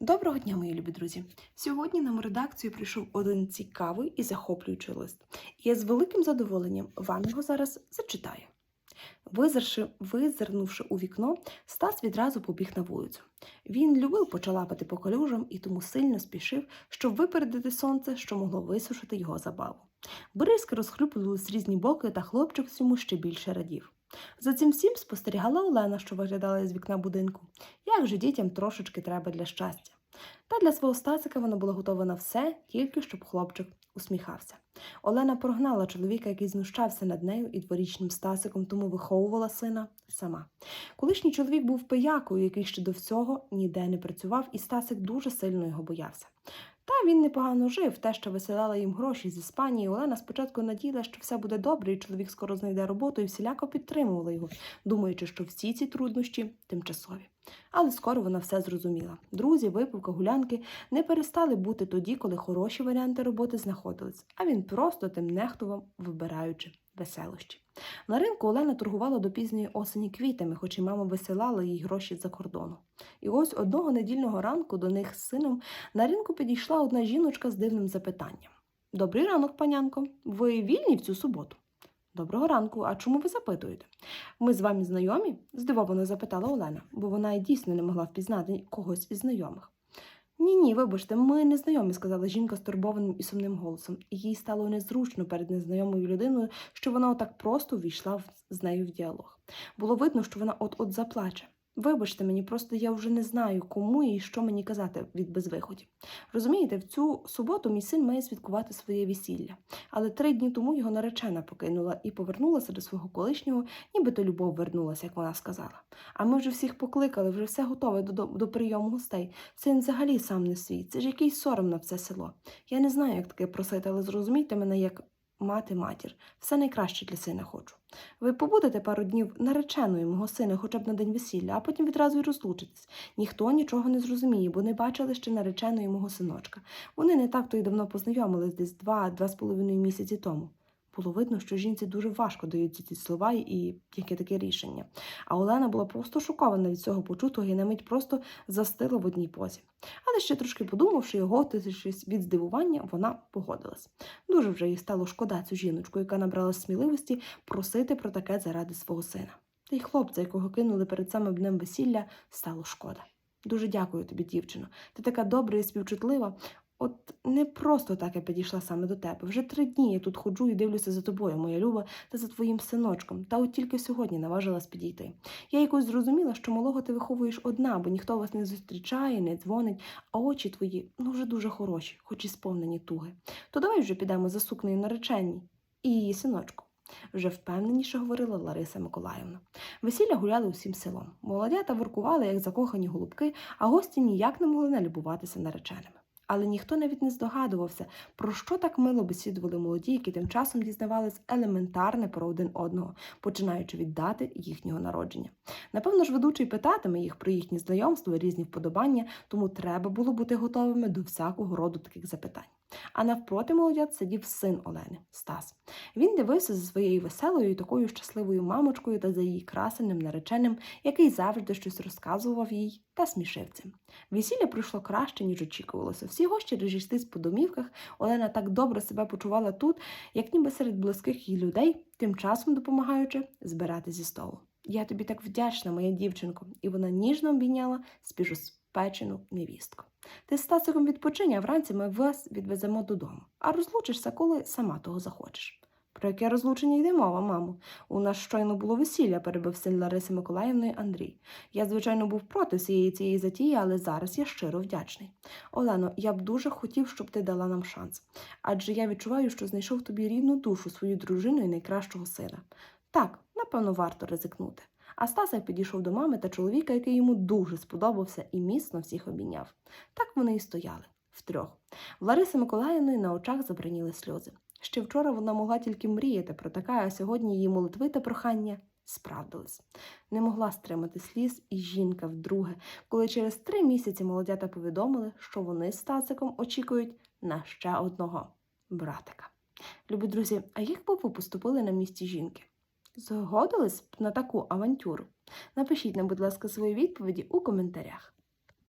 Доброго дня, мої любі друзі! Сьогодні нам у редакцію прийшов один цікавий і захоплюючий лист. Я з великим задоволенням вам його зараз зачитаю. Визирши, визирнувши у вікно, Стас відразу побіг на вулицю. Він любив почалапати по калюжам і тому сильно спішив, щоб випередити сонце, що могло висушити його забаву. Бризки розхлюпували з різні боки, та хлопчик цьому ще більше радів. За цим всім спостерігала Олена, що виглядала з вікна будинку. Як же дітям трошечки треба для щастя? Та для свого стасика вона була готова на все, тільки щоб хлопчик усміхався. Олена прогнала чоловіка, який знущався над нею і дворічним стасиком, тому виховувала сина сама. Колишній чоловік був пиякою, який ще до всього ніде не працював, і Стасик дуже сильно його боявся. Та він непогано жив, те, що висилала їм гроші з Іспанії. Олена спочатку надіяла, що все буде добре, і чоловік скоро знайде роботу, і всіляко підтримувала його, думаючи, що всі ці труднощі тимчасові. Але скоро вона все зрозуміла. Друзі, випивка, гулянки не перестали бути тоді, коли хороші варіанти роботи знаходились, а він просто тим нехтував, вибираючи веселощі. На ринку Олена торгувала до пізньої осені квітами, хоч і мама висилала їй гроші за кордону. І ось одного недільного ранку до них з сином на ринку підійшла одна жіночка з дивним запитанням. Добрий ранок, панянко. Ви вільні в цю суботу? Доброго ранку, а чому ви запитуєте? Ми з вами знайомі? здивовано запитала Олена, бо вона дійсно не могла впізнати когось із знайомих. Ні, ні, вибачте, ми не знайомі, сказала жінка стурбованим і сумним голосом, їй стало незручно перед незнайомою людиною, що вона отак просто увійшла з нею в діалог. Було видно, що вона от-от заплаче. Вибачте мені, просто я вже не знаю, кому і що мені казати від безвиході. Розумієте, в цю суботу мій син має святкувати своє весілля, але три дні тому його наречена покинула і повернулася до свого колишнього, нібито любов вернулася, як вона сказала. А ми вже всіх покликали, вже все готове до, до, до прийому гостей. Син взагалі сам не свій. Це ж якийсь сором на все село. Я не знаю, як таке просити, але зрозумійте мене як мати матір. Все найкраще для сина хочу. Ви побудете пару днів нареченою мого сина хоча б на день весілля, а потім відразу й розлучитесь. Ніхто нічого не зрозуміє, бо не бачили ще нареченої мого синочка. Вони не так то й давно познайомились, десь два-два з половиною місяці тому. Було видно, що жінці дуже важко даються ці слова і яке таке рішення. А Олена була просто шокована від цього почутого і на мить просто застила в одній позі. Але ще трошки подумавши, його тисячись від здивування, вона погодилась. Дуже вже їй стало шкода цю жіночку, яка набрала сміливості просити про таке заради свого сина. Та й хлопця, якого кинули перед самим днем весілля, стало шкода. Дуже дякую тобі, дівчино. Ти така добра і співчутлива. От не просто так я підійшла саме до тебе. Вже три дні я тут ходжу і дивлюся за тобою, моя люба, та за твоїм синочком. Та от тільки сьогодні наважилась підійти. Я якось зрозуміла, що малого ти виховуєш одна, бо ніхто вас не зустрічає, не дзвонить, а очі твої ну вже дуже хороші, хоч і сповнені туги. То давай вже підемо за сукнею нареченій і її синочку. Вже впевненіше говорила Лариса Миколаївна. Весілля гуляли усім селом. Молодята воркували, як закохані голубки, а гості ніяк не могли налюбуватися нареченими. Але ніхто навіть не здогадувався, про що так мило бесідували молоді, які тим часом дізнавались елементарне про один одного, починаючи від дати їхнього народження. Напевно ж, ведучий питатиме їх про їхні знайомства, різні вподобання, тому треба було бути готовими до всякого роду таких запитань. А навпроти молодят сидів син Олени Стас. Він дивився за своєю веселою такою щасливою мамочкою та за її красеним нареченим, який завжди щось розказував їй та смішив цим. Весілля пройшло краще, ніж очікувалося. Всі гості розійшлись по домівках. Олена так добре себе почувала тут, як ніби серед близьких її людей, тим часом допомагаючи збирати зі столу. Я тобі так вдячна, моя дівчинко, і вона ніжно обійняла спіжоспечену невістку. Ти з Стасиком відпочинь, а вранці ми вас відвеземо додому, а розлучишся, коли сама того захочеш. Про яке розлучення йде мова, мамо? У нас щойно було весілля, перебив син Лариси Миколаївної Андрій. Я, звичайно, був проти всієї цієї затії, але зараз я щиро вдячний. Олено, я б дуже хотів, щоб ти дала нам шанс. Адже я відчуваю, що знайшов тобі рідну душу, свою дружину і найкращого сина. Так, напевно, варто ризикнути. А Стасик підійшов до мами та чоловіка, який йому дуже сподобався і міцно всіх обійняв. Так вони і стояли втрьох. В Лариси Миколаївної на очах забраніли сльози. Ще вчора вона могла тільки мріяти про таке, а сьогодні її молитви та прохання справдились. Не могла стримати сліз і жінка вдруге, коли через три місяці молодята повідомили, що вони з Стасиком очікують на ще одного братика. Любі друзі, а як би ви поступили на місці жінки? Згодились б на таку авантюру? Напишіть нам, будь ласка, свої відповіді у коментарях.